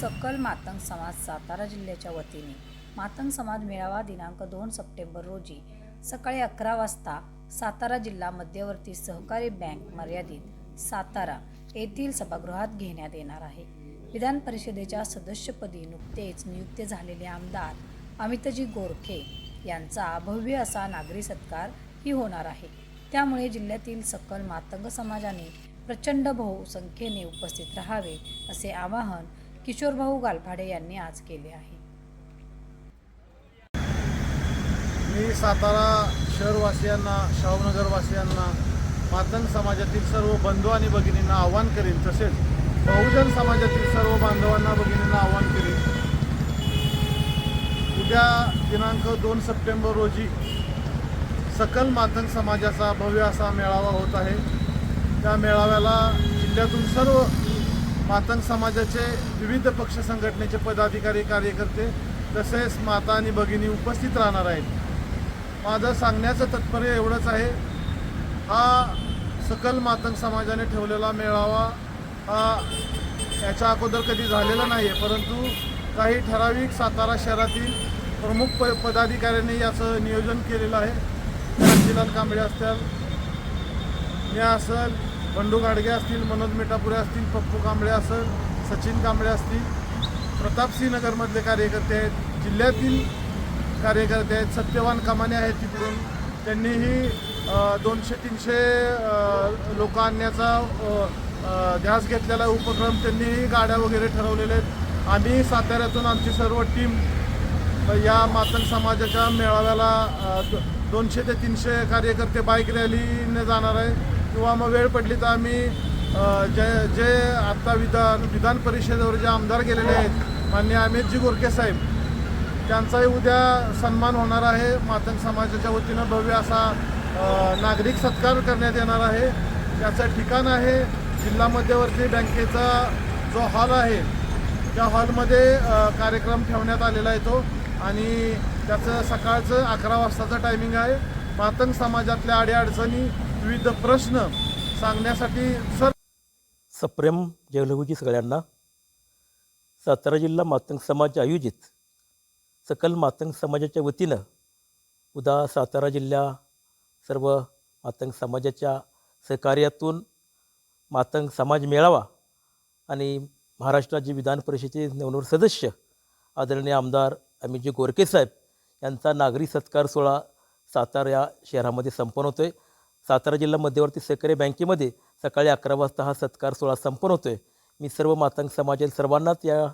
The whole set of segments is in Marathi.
सकल मातंग समाज सातारा जिल्ह्याच्या वतीने. मातंग समाज मेळावा दिनांक दोन सप्टेंबर रोजी सकाळी अकरा वाजता सातारा जिल्हा मध्यवर्ती सहकारी बँक मर्यादित सातारा येथील सभागृहात घेण्यात येणार आहे. विधान परिषदेच्या सदस्यपदी नुकतेच नियुक्त झालेले आमदार अमितजी गोरखे यांचा भव्य असा नागरी सत्कार ही होणार आहे. त्यामुळे जिल्ह्यातील सकल मातंग समाजाने प्रचंड बहुसंख्येने उपस्थित राहावे असे आवाहन किशोरभाऊ गालफाडे यांनी आज केले आहे. मी सातारा शहरवासियांना शाहूनगरवासियांना मातंग समाजातील सर्व बंधू आणि भगिनींना आव्हान करीन. तसेच बहुजन समाजातील सर्व बांधवांना भगिनींना आव्हान करीन. उद्या दिनांक दोन सप्टेंबर रोजी सकल मातंग समाजाचा भव्य असा मेळावा होत आहे. त्या मेळाव्याला जिल्ह्यातून सर्व मातंग समाजाचे विविध पक्ष संघटनेचे पदाधिकारी कार्यकर्ते तसेच माता आणि भगिनी उपस्थित राहणार आहेत. माझं सांगण्याचं तात्पर्य एवढंच आहे हा सकल मातंग समाजाने ठेवलेला मेळावा हा याच्या अगोदर कधी झालेला नाही आहे परंतु काही ठराविक सातारा शहरातील प्रमुख प पदाधिकाऱ्यांनी याचं नियोजन केलेलं आहे. जिल्हा कांबळे असतील मी असेल बंडू गाडगे असतील मनोज मिठापुरे असतील पप्पू कांबळे असेल सचिन कांबळे असतील प्रतापसिंहनगरमधले कार्यकर्ते आहेत जिल्ह्यातील कार्यकर्ते आहेत सत्यवान कमाने आहेत तिकडून. त्यांनीही दोनशे तीनशे लोक आणण्याचा ध्यास घेतलेला उपक्रम त्यांनीही गाड्या वगैरे ठरवलेले आहेत. आम्ही साताऱ्यातून आमची सर्व टीम या मातंग समाजाच्या मेळाव्याला दो- दोनशे ते तीनशे कार्यकर्ते बाईक रॅलीने जाणार आहे. किंवा मग वेळ पडली तर आम्ही जे जे आत्ता विधान विधान परिषदेवर जे आमदार गेलेले आहेत माननीय अमितजी गोरके साहेब त्यांचाही उद्या सन्मान होणार आहे. मातंग समाजाच्या वतीनं भव्य असा नागरिक सत्कार करण्यात येणार आहे. त्याचं ठिकाण आहे जिल्हा मध्यवर्ती बँकेचा जो हॉल आहे. त्या हॉलमध्ये कार्यक्रम ठेवण्यात आलेला आहे तो. आणि त्याचं सकाळचं अकरा वाजताचं टायमिंग आहे. मातंग समाजातल्या अडीअडचणी विविध प्रश्न सांगण्यासाठी सर सप्रेम जयलघुजी सगळ्यांना. सातारा जिल्हा मातंग समाज आयोजित सकल मातंग समाजाच्या वतीनं उदा सातारा जिल्हा सर्व मातंग समाजाच्या सहकार्यातून मातंग समाज मेळावा आणि महाराष्ट्राचे विधान परिषदेचे नवनवर सदस्य आदरणीय आमदार अमितजी गोरके साहेब यांचा नागरी सत्कार सोहळा सातारा या शहरामध्ये संपन्न होतो आहे सातारा जिल्हा मध्यवर्ती सहकारी बँकेमध्ये सकाळी अकरा वाजता हा सत्कार सोहळा संपन्न होतो आहे मी सर्व मातंग समाजातील सर्वांनाच या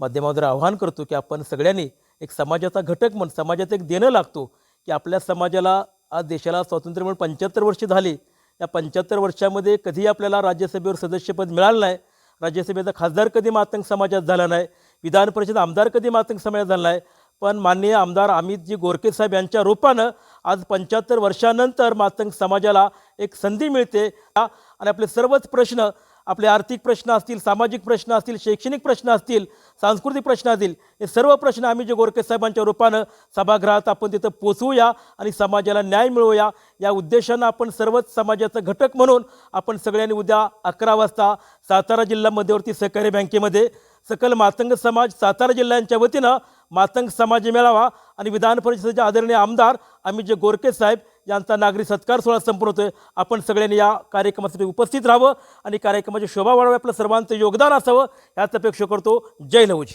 माध्यमावर आवाहन करतो की आपण सगळ्यांनी एक समाजाचा घटक म्हणून समाजात एक देणं लागतो की आपल्या समाजाला आज देशाला स्वातंत्र्य मिळून पंच्याहत्तर वर्ष झाली. या पंच्याहत्तर वर्षामध्ये कधी आपल्याला राज्यसभेवर सदस्यपद मिळालं नाही. राज्यसभेचा खासदार कधी मातंग समाजात झाला नाही? विधान परिषद आमदार कधी मातंग समाजात झाला नाही? पण माननीय आमदार अमितजी गोरके साहेब यांच्या रूपानं आज पंच्याहत्तर वर्षानंतर मातंग समाजाला एक संधी मिळते. आणि आपले सर्वच प्रश्न आपले आर्थिक प्रश्न असतील सामाजिक प्रश्न असतील शैक्षणिक प्रश्न असतील सांस्कृतिक प्रश्न असतील हे सर्व प्रश्न आम्ही जे गोरखे साहेबांच्या रूपानं सभागृहात आपण तिथं पोचवूया आणि समाजाला न्याय मिळवूया या उद्देशानं आपण सर्वच समाजाचा घटक म्हणून आपण सगळ्यांनी उद्या अकरा वाजता सातारा जिल्हा मध्यवर्ती सहकारी बँकेमध्ये सकल मातंग समाज सातारा जिल्ह्यांच्या वतीनं मातंग समाज मेळावा आणि विधान परिषदेचे आदरणीय आमदार आम्ही जे गोरखे साहेब यांचा नागरी सत्कार सोहळा संपन्न होतोय. आपण सगळ्यांनी या कार्यक्रमासाठी उपस्थित राहावं आणि कार्यक्रमाची शोभा वाढवावी आपलं सर्वांचं योगदान असावं याच अपेक्षा करतो. जय लवजी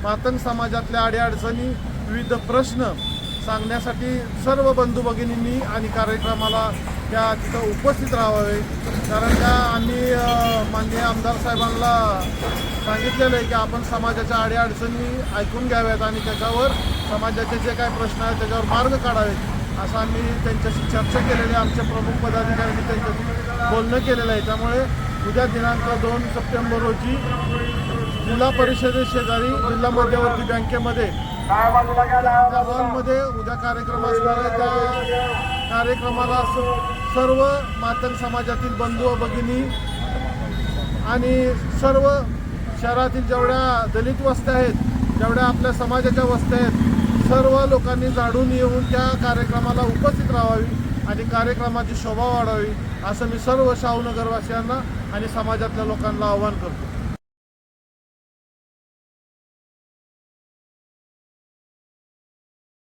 मातंग समाजातल्या अडीअडचणी विविध प्रश्न सांगण्यासाठी सर्व बंधू भगिनींनी आणि कार्यक्रमाला त्या तिथं उपस्थित राहावे. कारण का आम्ही माननीय आमदार साहेबांना सांगितलेलं आहे की आपण समाजाच्या अडीअडचणी ऐकून घ्याव्यात आणि त्याच्यावर समाजाचे जे काही प्रश्न आहेत त्याच्यावर मार्ग काढावेत. असं आम्ही त्यांच्याशी चर्चा केलेली आहे. आमच्या प्रमुख पदाधिकाऱ्यांनी त्यांच्याशी बोलणं केलेलं आहे. त्यामुळे उद्या दिनांक दोन सप्टेंबर रोजी जिल्हा परिषदे शेजारी जिल्हा मध्यवर्ती बँकेमध्ये हॉलमध्ये उद्या कार्यक्रम असणार आहे. त्या कार्यक्रमाला स- सर्व मातंग समाजातील बंधू व भगिनी आणि सर्व शहरातील जेवढ्या दलित वस्त्या आहेत जेवढ्या आपल्या समाजाच्या वस्त्या आहेत सर्व लोकांनी झाडून येऊन त्या कार्यक्रमाला उपस्थित राहावी आणि कार्यक्रमाची शोभा वाढावी असं मी सर्व शाहूनगरवासियांना आणि समाजातल्या लोकांना आवाहन करतो.